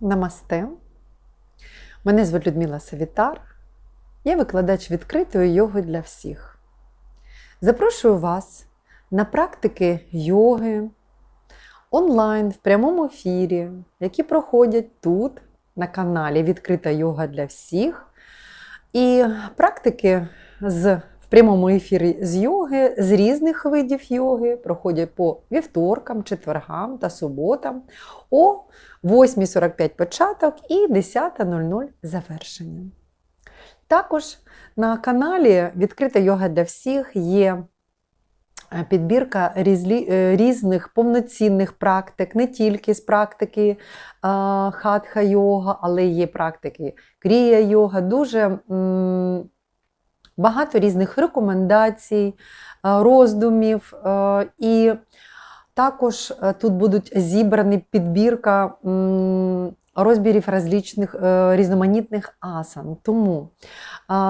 Намасте. Мене звуть Людмила Савітар. Я викладач відкритої йоги для всіх. Запрошую вас на практики йоги онлайн в прямому ефірі, які проходять тут, на каналі Відкрита йога для всіх. І практики з, в прямому ефірі з йоги, з різних видів йоги проходять по вівторкам, четвергам та суботам о 8.45 початок і 10.00 завершення. Також на каналі Відкрита йога для всіх є е, підбірка е, різних повноцінних практик, не тільки з практики хатха йога, але є практики крія йога, дуже багато різних рекомендацій, роздумів. е, І також е, тут будуть зібрані підбірка розбірів различних, е, різноманітних асан. Тому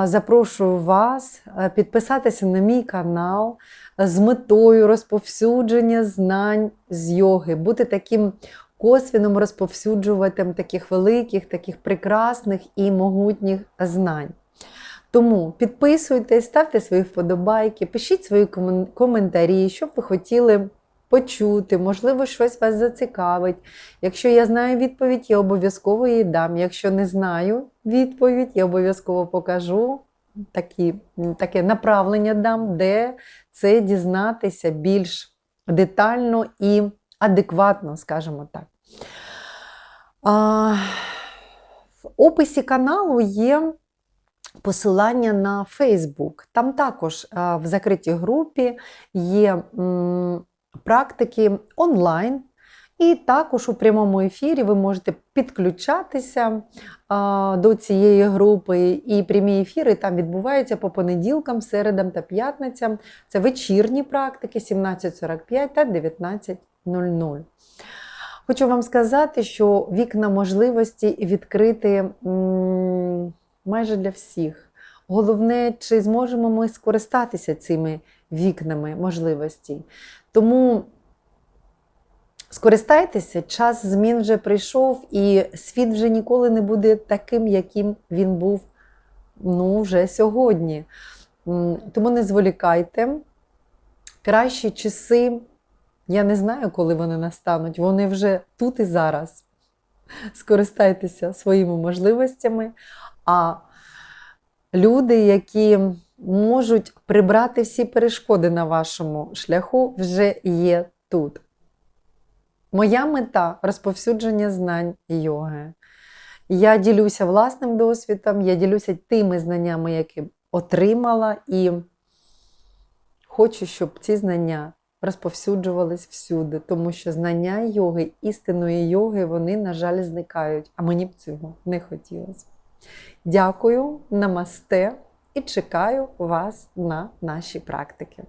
запрошую вас е, підписатися на мій канал з метою розповсюдження знань з йоги, бути таким косвіним розповсюджувачем таких великих, таких прекрасних і могутніх знань. Тому підписуйтесь, ставте свої вподобайки, пишіть свої коментарі, що б ви хотіли почути, можливо, щось вас зацікавить. Якщо я знаю відповідь, я обов'язково її дам. Якщо не знаю відповідь, я обов'язково покажу такі, таке направлення дам, де це дізнатися більш детально і адекватно, скажімо так. А, в описі каналу є посилання на Facebook. Там також в закритій групі є практики онлайн. І також у прямому ефірі ви можете підключатися а, до цієї групи. І прямі ефіри там відбуваються по понеділкам, середам та п'ятницям. Це вечірні практики 17.45 та 19.00. Хочу вам сказати, що вікна можливості відкрити м, майже для всіх. Головне, чи зможемо ми скористатися цими вікнами можливостей. Тому скористайтеся, час змін вже прийшов, і світ вже ніколи не буде таким, яким він був ну, вже сьогодні. Тому не зволікайте. Кращі часи, я не знаю, коли вони настануть, вони вже тут і зараз. Скористайтеся своїми можливостями. А люди, які можуть прибрати всі перешкоди на вашому шляху, вже є тут. Моя мета розповсюдження знань йоги. Я ділюся власним досвідом, я ділюся тими знаннями, які отримала, і хочу, щоб ці знання розповсюджувались всюди, тому що знання йоги, істинної йоги, вони, на жаль, зникають, а мені б цього не хотілося. Дякую, намасте і чекаю вас на наші практики.